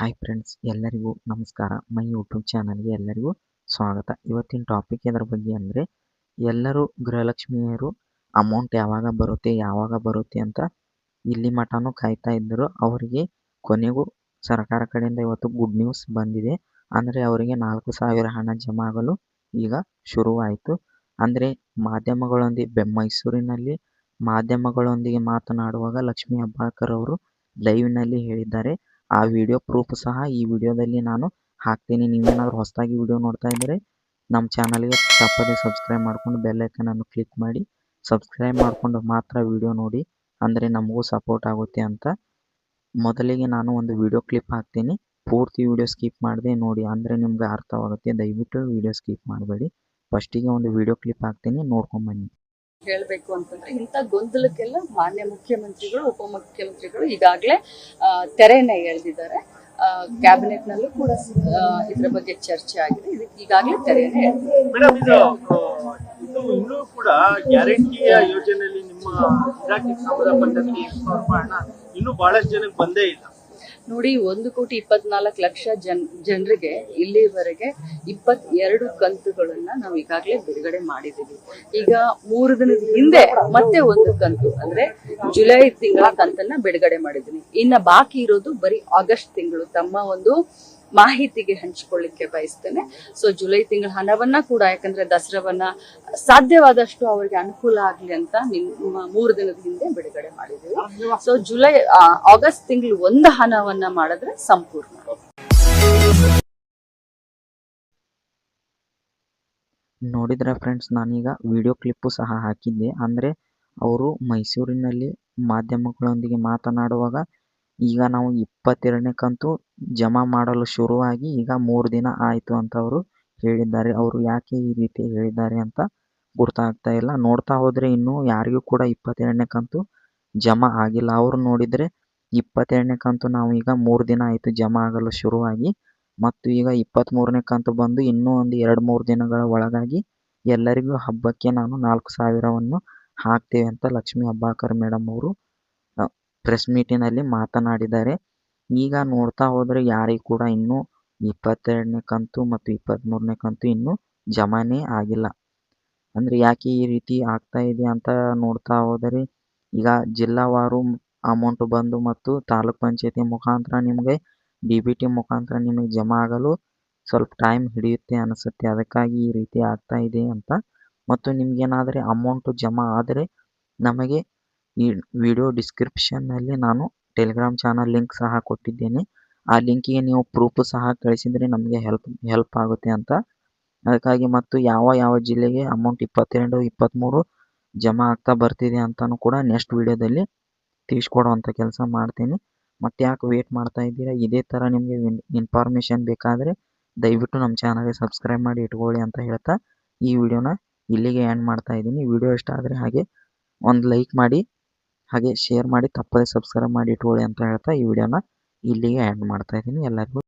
Hi friends ಎಲ್ಲರಿಗೂ ನಮಸ್ಕಾರ. My YouTube ಚಾನಲ್ಗೆ ಎಲ್ಲರಿಗೂ ಸ್ವಾಗತ. ಇವತ್ತಿನ ಟಾಪಿಕ್ ಇದರ ಬಗ್ಗೆ ಅಂದರೆ, ಎಲ್ಲರೂ ಗೃಹಲಕ್ಷ್ಮಿಯರು ಅಮೌಂಟ್ ಯಾವಾಗ ಬರುತ್ತೆ ಯಾವಾಗ ಬರುತ್ತೆ ಅಂತ ಇಲ್ಲಿ ಮಠನೂ ಕಾಯ್ತಾ ಇದ್ದರು. ಅವರಿಗೆ ಕೊನೆಗೂ ಸರ್ಕಾರ ಕಡೆಯಿಂದ ಇವತ್ತು ಗುಡ್ ನ್ಯೂಸ್ ಬಂದಿದೆ. ಅಂದರೆ ಅವರಿಗೆ ನಾಲ್ಕು ಸಾವಿರ ಹಣ ಜಮಾ ಆಗಲು ಈಗ ಶುರುವಾಯಿತು. ಅಂದರೆ ಮಾಧ್ಯಮಗಳೊಂದಿಗೆ ಬೆ ಮೈಸೂರಿನಲ್ಲಿ ಮಾಧ್ಯಮಗಳೊಂದಿಗೆ ಮಾತನಾಡುವಾಗ ಲಕ್ಷ್ಮೀ ಹೆಬ್ಬಾಳ್ಕರ್ ಅವರು ಲೈವ್ನಲ್ಲಿ ಹೇಳಿದ್ದಾರೆ. ಆ ವಿಡಿಯೋ ಪ್ರೂಫ್ ಸಹ ಈ ವಿಡಿಯೋದಲ್ಲಿ ನಾನು ಹಾಕ್ತೀನಿ. ನೀವೇನಾದರೂ ಹೊಸದಾಗಿ ವಿಡಿಯೋ ನೋಡ್ತಾ ಇದ್ದರೆ ನಮ್ಮ ಚಾನಲ್ಗೆ ತಪ್ಪದೆ ಸಬ್ಸ್ಕ್ರೈಬ್ ಮಾಡ್ಕೊಂಡು ಬೆಲ್ ಐಕನನ್ನು ಕ್ಲಿಕ್ ಮಾಡಿ. ಸಬ್ಸ್ಕ್ರೈಬ್ ಮಾಡಿಕೊಂಡು ಮಾತ್ರ ವಿಡಿಯೋ ನೋಡಿ. ಅಂದರೆ ನಮಗೂ ಸಪೋರ್ಟ್ ಆಗುತ್ತೆ ಅಂತ. ಮೊದಲಿಗೆ ನಾನು ಒಂದು ವಿಡಿಯೋ ಕ್ಲಿಪ್ ಹಾಕ್ತೀನಿ. ಪೂರ್ತಿ ವಿಡಿಯೋ ಸ್ಕಿಪ್ ಮಾಡಿದೆ ನೋಡಿ. ಅಂದರೆ ನಿಮ್ಗೆ ಅರ್ಥವಾಗುತ್ತೆ. ದಯವಿಟ್ಟು ವಿಡಿಯೋ ಸ್ಕಿಪ್ ಮಾಡಬೇಡಿ. ಫಸ್ಟಿಗೆ ಒಂದು ವಿಡಿಯೋ ಕ್ಲಿಪ್ ಹಾಕ್ತೀನಿ. ನೋಡ್ಕೊಂಬನ್ನಿ ಹೇಳಬೇಕು ಅಂತಂದ್ರೆ ಇಂಥ ಗೊಂದಲಕ್ಕೆಲ್ಲ ಮಾನ್ಯ ಮುಖ್ಯಮಂತ್ರಿಗಳು, ಉಪಮುಖ್ಯಮಂತ್ರಿಗಳು ಈಗಾಗಲೇ ತೆರೆಯನ್ನ ಎಳೆದಿದ್ದಾರೆ. ಕ್ಯಾಬಿನೆಟ್ ನಲ್ಲೂ ಕೂಡ ಇದ್ರ ಬಗ್ಗೆ ಚರ್ಚೆ ಆಗಿದೆ. ಇದಕ್ಕೆ ಈಗಾಗಲೇ ತೆರೆಯನ್ನ ಇನ್ನೂ ಕೂಡ ಗ್ಯಾರಂಟಿಯ ಯೋಜನೆಯಲ್ಲಿ ನಿಮ್ಮ ಇನ್ನೂ ಬಹಳಷ್ಟು ಜನಕ್ಕೆ ಬಂದೇ ಇಲ್ಲ. ನೋಡಿ, ಒಂದು ಕೋಟಿ ಇಪ್ಪತ್ನಾಲ್ಕು ಲಕ್ಷ ಜನ್, ಜನರಿಗೆ ಇಲ್ಲಿವರೆಗೆ ಇಪ್ಪತ್ತೆರಡು ಕಂತುಗಳನ್ನ ನಾವು ಈಗಾಗಲೇ ಬಿಡುಗಡೆ ಮಾಡಿದ್ದೀವಿ. ಈಗ ಮೂರು ದಿನದ ಹಿಂದೆ ಮತ್ತೆ ಒಂದು ಕಂತು, ಅಂದ್ರೆ ಜುಲೈ ತಿಂಗಳ ಕಂತನ್ನ ಬಿಡುಗಡೆ ಮಾಡಿದ್ದೀನಿ ಇನ್ನ ಬಾಕಿ ಇರೋದು ಬರೀ ಆಗಸ್ಟ್ ತಿಂಗಳು. ತಮ್ಮ ಒಂದು ಮಾಹಿತಿಗೆ ಹಂಚಿಕೊಳ್ಳಿಕ್ಕೆ ಬಯಸ್ತೇನೆ. ಸೊ ಜುಲೈ ತಿಂಗಳ ಹಣವನ್ನ ಕೂಡ, ಯಾಕಂದ್ರೆ ದಸರಾವನ್ನ ಸಾಧ್ಯವಾದಷ್ಟು ಅವರಿಗೆ ಅನುಕೂಲ ಆಗ್ಲಿ ಅಂತ ನಿಮ್ಮ ಮೂರು ದಿನದ ಹಿಂದೆ ಬಿಡುಗಡೆ ಮಾಡಿದ್ದೀವಿ. ಸೊ ಜುಲೈ ಆಗಸ್ಟ್ ತಿಂಗಳು ಒಂದ ಹಣವನ್ನ ಮಾಡಿದ್ರೆ ಸಂಪೂರ್ಣ. ನೋಡಿದ್ರೆ ಫ್ರೆಂಡ್ಸ್ ನಾನೀಗ ವಿಡಿಯೋ ಕ್ಲಿಪ್ಪು ಸಹ ಹಾಕಿದ್ದೆ. ಅಂದರೆ, ಅವರು ಮೈಸೂರಿನಲ್ಲಿ ಮಾಧ್ಯಮಗಳೊಂದಿಗೆ ಮಾತನಾಡುವಾಗ ಈಗ ನಾವು ಇಪ್ಪತ್ತೆರಡನೇ ಕಂತು ಜಮಾ ಮಾಡಲು ಶುರುವಾಗಿ ಈಗ ಮೂರು ದಿನ ಆಯಿತು ಅಂತ ಅವರು ಹೇಳಿದ್ದಾರೆ. ಅವರು ಯಾಕೆ ಈ ರೀತಿ ಹೇಳಿದ್ದಾರೆ ಅಂತ ಗೊತ್ತಾಗ್ತಾ ಇಲ್ಲ. ನೋಡ್ತಾ ಹೋದರೆ ಇನ್ನೂ ಯಾರಿಗೂ ಕೂಡ ಇಪ್ಪತ್ತೆರಡನೇ ಕಂತು ಜಮಾ ಆಗಿಲ್ಲ. ಅವರು ನೋಡಿದರೆ ಇಪ್ಪತ್ತೆರಡನೇ ಕಂತು ನಾವು ಈಗ ಮೂರು ದಿನ ಆಯಿತು ಜಮಾ ಆಗಲು ಶುರುವಾಗಿ ಮತ್ತು ಈಗ ಇಪ್ಪತ್ತ್ಮೂರನೇ ಕಂತು ಬಂದು ಇನ್ನೂ ಒಂದು ಎರಡು ಮೂರು ದಿನಗಳ ಒಳಗಾಗಿ ಎಲ್ಲರಿಗೂ ಹಬ್ಬಕ್ಕೆ ನಾನು ನಾಲ್ಕು ಸಾವಿರವನ್ನು ಹಾಕ್ತೇವೆ ಅಂತ ಲಕ್ಷ್ಮೀ ಹೆಬ್ಬಾಳ್ಕರ್ ಮೇಡಮ್ ಅವರು ಪ್ರೆಸ್ ಮೀಟಿನಲ್ಲಿ ಮಾತನಾಡಿದ್ದಾರೆ. ಈಗ ನೋಡ್ತಾ ಹೋದರೆ ಯಾರಿಗೂ ಕೂಡ ಇನ್ನೂ ಇಪ್ಪತ್ತೆರಡನೇ ಕಂತು ಮತ್ತು ಇಪ್ಪತ್ತ್ಮೂರನೇ ಕಂತು ಇನ್ನೂ ಜಮಾನೇ ಆಗಿಲ್ಲ. ಅಂದರೆ ಯಾಕೆ ಈ ರೀತಿ ಆಗ್ತಾ ಇದೆ ಅಂತ ನೋಡ್ತಾ ಹೋದರೆ, ಈಗ ಜಿಲ್ಲಾವಾರು ಅಮೌಂಟ್ ಬಂದು ಮತ್ತು ತಾಲೂಕ್ ಪಂಚಾಯತಿ ಮುಖಾಂತರ ನಿಮಗೆ ಡಿ ಬಿ ಟಿ ಮುಖಾಂತರ ನಿಮಗೆ ಜಮಾ ಆಗಲು ಸ್ವಲ್ಪ ಟೈಮ್ ಹಿಡಿಯುತ್ತೆ ಅನಿಸುತ್ತೆ. ಅದಕ್ಕಾಗಿ ಈ ರೀತಿ ಆಗ್ತಾ ಇದೆ ಅಂತ. ಮತ್ತು ನಿಮಗೇನಾದರೆ ಅಮೌಂಟು ಜಮಾ ಆದರೆ ನಮಗೆ ಈ ವಿಡಿಯೋ ಡಿಸ್ಕ್ರಿಪ್ಷನ್ನಲ್ಲಿ ನಾನು ಟೆಲಿಗ್ರಾಮ್ ಚಾನಲ್ ಲಿಂಕ್ ಸಹ ಕೊಟ್ಟಿದ್ದೇನೆ. ಆ ಲಿಂಕಿಗೆ ನೀವು ಪ್ರೂಫ್ ಸಹ ಕಳಿಸಿದರೆ ನಮಗೆ ಹೆಲ್ಪ್ ಹೆಲ್ಪ್ ಆಗುತ್ತೆ ಅಂತ. ಅದಕ್ಕಾಗಿ ಮತ್ತು ಯಾವ ಯಾವ ಜಿಲ್ಲೆಗೆ ಅಮೌಂಟ್ ಇಪ್ಪತ್ತೆರಡು ಇಪ್ಪತ್ತ್ಮೂರು ಜಮಾ ಆಗ್ತಾ ಬರ್ತಿದೆ ಅಂತಲೂ ಕೂಡ ನೆಕ್ಸ್ಟ್ ವಿಡಿಯೋದಲ್ಲಿ ತಿಳಿಸ್ಕೊಡುವಂಥ ಕೆಲಸ ಮಾಡ್ತೀನಿ. ಮತ್ತೆ ಯಾಕೆ ವೇಟ್ ಮಾಡ್ತಾ ಇದ್ದೀರಾ? ಇದೇ ಥರ ನಿಮಗೆ ಇನ್ಫಾರ್ಮೇಷನ್ ಬೇಕಾದರೆ ದಯವಿಟ್ಟು ನಮ್ಮ ಚಾನಲ್ಗೆ ಸಬ್ಸ್ಕ್ರೈಬ್ ಮಾಡಿ ಇಟ್ಕೊಳ್ಳಿ ಅಂತ ಹೇಳ್ತಾ ಈ ವಿಡಿಯೋನ ಇಲ್ಲಿಗೆ ಎಂಡ್ ಮಾಡ್ತಾ ಇದ್ದೀನಿ. ವಿಡಿಯೋ ಇಷ್ಟ ಆದರೆ ಹಾಗೆ ಒಂದು ಲೈಕ್ ಮಾಡಿ. ಹಾಗೆ ಶೇರ್ ಮಾಡಿ ತಪ್ಪದೆ ಸಬ್ಸ್ಕ್ರೈಬ್ ಮಾಡಿ ಇಟ್ಕೊಳ್ಳಿ ಅಂತ ಹೇಳ್ತಾ ಈ ವಿಡಿಯೋನ ಇಲ್ಲಿಗೆ ಎಂಡ್ ಮಾಡ್ತಾ ಇದ್ದೀನಿ. ಎಲ್ಲರಿಗೂ